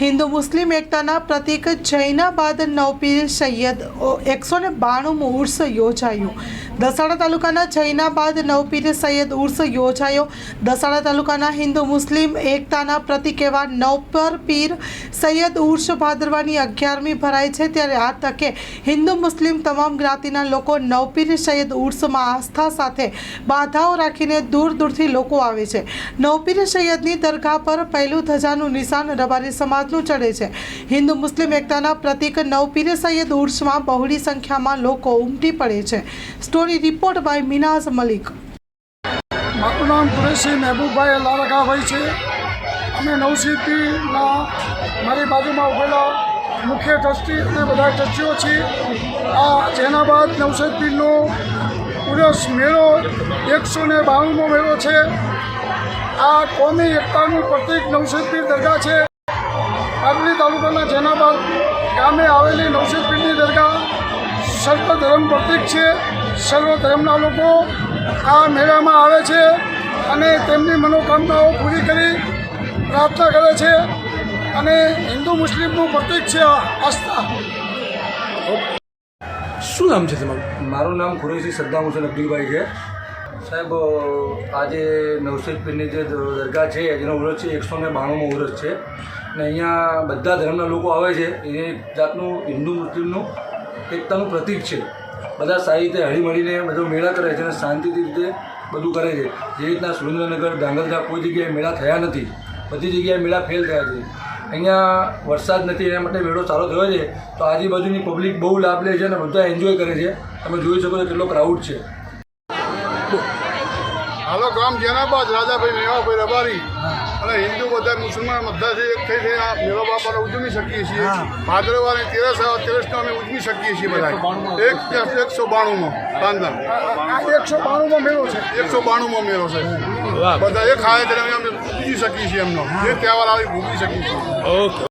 હિન્દુ મુસ્લિમ એકતાના પ્રતીક જૈનાબાદ નવપીર સૈયદ એકસો ને બાણુંમું ઉર્સ યોજાયું. દસાડા તાલુકાના જૈનાબાદ નવપીર સૈયદ ઉર્સ યોજાયો. દસાડા તાલુકાના હિન્દુ મુસ્લિમ એકતાના પ્રતીક એવા નવપર પીર સૈયદ ઉર્સ ભાદરવાની અગિયારમી ભરાય છે. ત્યારે આ તકે હિન્દુ મુસ્લિમ તમામ જ્ઞાતિના લોકો નવપીર સૈયદ ઉર્સમાં આસ્થા સાથે બાધાઓ રાખીને દૂર દૂરથી લોકો આવે છે. નવપીર સૈયદની દરગાહ પર પહેલું ધજાનું નિશાન રબારી સમાજનું ચડે છે. હિન્દુ મુસ્લિમ એકતાના પ્રતિક નવપીર સૈયદ ઉર્સમાં બહોળી સંખ્યામાં લોકો ઉમટી પડે છે. Story report by Minaz Malik. મારું નામ કુરેશી મહેબૂબભાઈ લાલકાભાઈ છે. અમે નવસિદ્ધિના મારી બાજુમાં ઉભેલા મુખ્ય ટ્રસ્ટી અને બધા ટ્રસ્ટીઓ છીએ. આ જેના બાદ નવસીપીનો ઉરસ મેળો એકસો ને બાણુંમો મેળો છે. આ કોમી એકતાનું પ્રતિક નવસીપીર દરગાહ છે. પાટલી તાલુકાના જેનાબાદ ગામે આવેલી નવસીપીરની દરગાહ સર્વ ધર્મ પ્રતિક છે. સર્વ ધર્મના લોકો આ મેળામાં આવે છે અને તેમની મનોકામનાઓ પૂરી કરી પ્રાર્થના કરે છે અને હિન્દુ મુસ્લિમનું પ્રતિક છે આ આસ્થા. શું નામ છે તમારું? મારું નામ ખુરેશી સદ્દામ હુસેન અબ્દુલભાઈ છે. સાહેબ આજે નવસેદ પીરની જે દરગાહ છે જેનો ઉરસ છે એકસો ને બાણુંમો ઉરસ છે. અને અહીંયા બધા ધર્મના લોકો આવે છે. એ જાતનું હિન્દુ, મુસ્લિમનું એકતાનું પ્રતીક છે. બધા સારી રીતે હળીમળીને બધો મેળા કરે છે અને શાંતિથી રીતે બધું કરે છે. જે રીતના સુરેન્દ્રનગર, ધાંગધ્રા કોઈ જગ્યાએ મેળા થયા નથી. બધી જગ્યાએ મેળા ફેલ થયા છે. અહીંયા વરસાદ નથી, એના માટે મેળો સારો થયો છે. તો આજુબાજુની પબ્લિક બહુ લાભ લે છે અને બધા એન્જોય કરે છે. તમે જોઈ શકો છો કેટલો ક્રાઉડ છે. હાલો ગામ જેનાબાદ રાજાભાઈ મેવાભાઈ રબારી. અને હિન્દુ બધા મુસલમાન બધા છે એક થઈ આ મેવા બાપાને ઉજવી શકીએ છીએ. ભાદરવાની તેરસ આવે તેરસનો અમે ઉજવી શકીએ છીએ બધા એક એકસો બાણુંમાં આ એકસો બાણુંમાં મેળો છે. એકસો બાણુંમાં મેળો છે. બધા એક ખાય ત્યારે અમે ઉજવી શકીએ છીએ એમનો. જે તહેવાર આવી ઉજવી શકીએ છીએ. ઓકે.